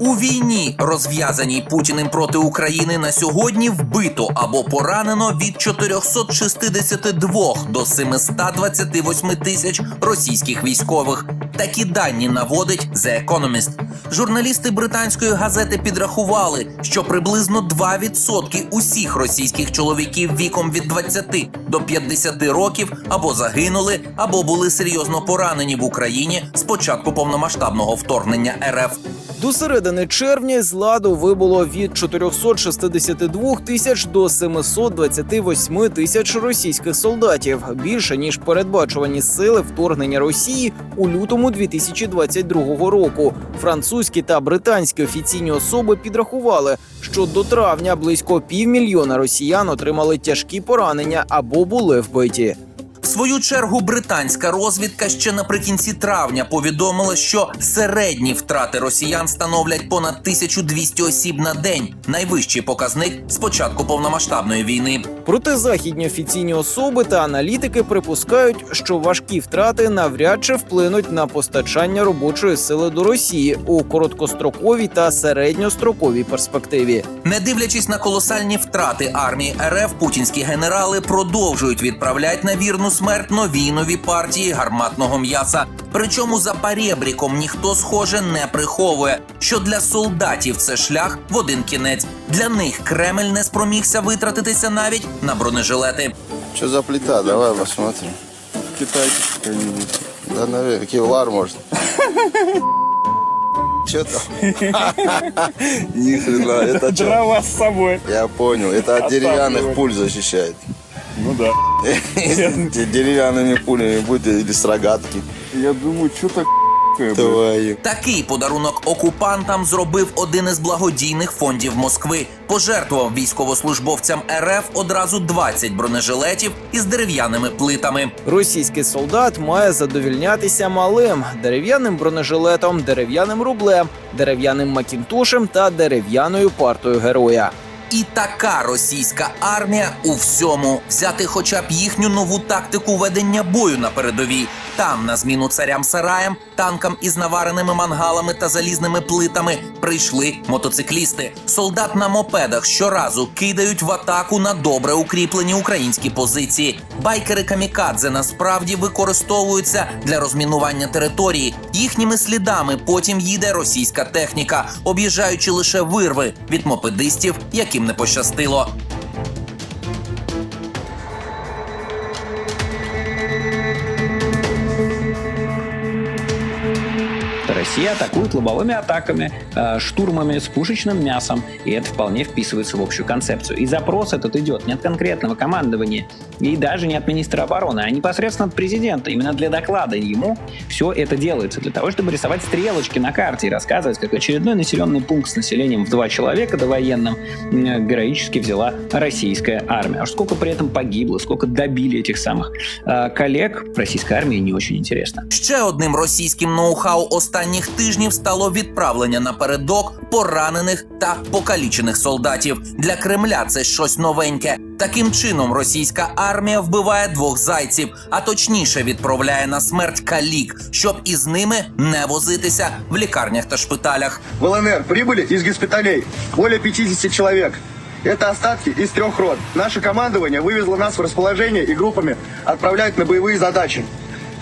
У війні, розв'язаній Путіним проти України, на сьогодні вбито або поранено від 462 до 728 тисяч російських військових. Такі дані наводить The Economist. Журналісти британської газети підрахували, що приблизно 2% усіх російських чоловіків віком від 20 до 50 років або загинули, або були серйозно поранені в Україні з початку повномасштабного вторгнення РФ. До середини червня з ладу вибуло від 462 тисяч до 728 тисяч російських солдатів більше ніж передбачувані сили вторгнення Росії у лютому 2022 року. Французькі та британські офіційні особи підрахували, що до травня близько півмільйона росіян отримали тяжкі поранення або були вбиті. Свою чергу британська розвідка ще наприкінці травня повідомила, що середні втрати росіян становлять понад 1200 осіб на день, найвищий показник з початку повномасштабної війни. Проте західні офіційні особи та аналітики припускають, що важкі втрати навряд чи вплинуть на постачання робочої сили до Росії у короткостроковій та середньостроковій перспективі. Не дивлячись на колосальні втрати армії РФ, путінські генерали продовжують відправляти на вірну смерть нові й нові партії гарматного м'яса. Причому за парєбріком ніхто схоже не приховує, що для солдатів це шлях в один кінець. Для них Кремль не спромігся витратитися навіть на бронежилети. Что за плита? Давай посмотрим. Китайцы какая-нибудь. Да, наверное, кевлар может. Что там? Ни хрена, это что? Дрова с собой. Я понял, это от деревянных пуль защищает. Ну да. Деревянными пулями будет или с рогатки. Я думаю, что так Твою. Такий подарунок окупантам зробив один із благодійних фондів Москви. Пожертвував військовослужбовцям РФ одразу 20 бронежилетів із дерев'яними плитами. Російський солдат має задовільнятися малим дерев'яним бронежилетом, дерев'яним рублем, дерев'яним макінтошем та дерев'яною партою героя. І така російська армія у всьому взяти хоча б їхню нову тактику ведення бою на передовій. Там, на зміну царям сараям, танкам із навареними мангалами та залізними плитами, прийшли мотоциклісти. Солдат на мопедах щоразу кидають в атаку на добре укріплені українські позиції. Байкери камікадзе насправді використовуються для розмінування території. Їхніми слідами потім їде російська техніка, об'їжджаючи лише вирви від мопедистів, яким не пощастило. Россия атакует лобовыми атаками, э, штурмами с пушечным мясом, и это вполне вписывается в общую концепцию. И запрос этот идет не от конкретного командования, и даже не от министра обороны, а непосредственно от президента. Именно для доклада ему все это делается, для того, чтобы рисовать стрелочки на карте и рассказывать, как очередной населенный пункт с населением в два человека довоенным м, героически взяла российская армия. А сколько при этом погибло, сколько добили этих самых э, коллег российской армии не очень интересно. Ще одним російським ноу-хау останніх тижнів стало відправлення напередок поранених та покалічених солдатів. Для Кремля це щось новеньке. Таким чином, російська армія вбиває двох зайців, а точніше відправляє на смерть калік, щоб із ними не возитися в лікарнях та шпиталях. В ЛНР прибыли из госпиталей более 50 человек. Это остатки из трех рот. Наше командование вывезло нас в расположение и группами отправляет на боевые задачи.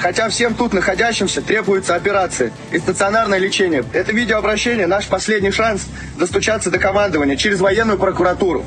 Хотя всем тут находящимся требуются операции и стационарное лечение. Это видеообращение наш последний шанс достучаться до командования через военную прокуратуру,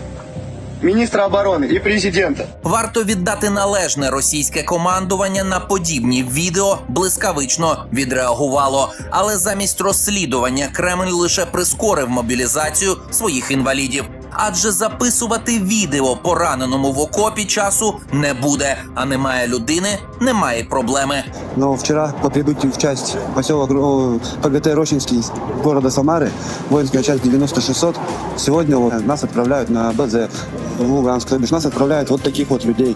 министра обороны и президента. Варто віддати належне російське командування на подібні відео блискавично відреагувало. Але замість розслідування Кремль лише прискорив мобілізацію своїх інвалідів. Адже записувати відео пораненому в окопі часу не буде. А немає людини, немає проблеми. Но вчера по прибытию в часть поселок Ро- ПГТ Рощинский города Самары, воинская часть 9600, сегодня вот нас отправляют на БЗ в Луганск. То бишь нас отправляют вот таких вот людей.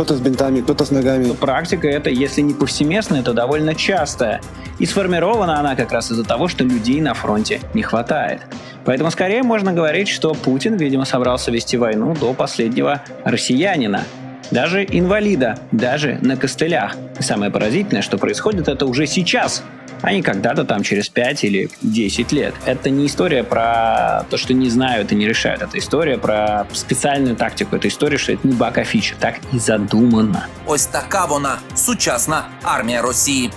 Кто-то с бинтами, кто-то с ногами. Практика это, если не повсеместная, то довольно частая. И сформирована она как раз из-за того, что людей на фронте не хватает. Поэтому скорее можно говорить, что Путин, видимо, собрался вести войну до последнего россиянина. Даже инвалида, даже на костылях. И самое поразительное, что происходит это уже сейчас. а не когда-то там через 5 или 10 лет. Это не история про то, что не знают и не решают. Это история про специальную тактику. Это история, что это не бака фича. Так и задумано. Ось така вона сучасна армія Росії.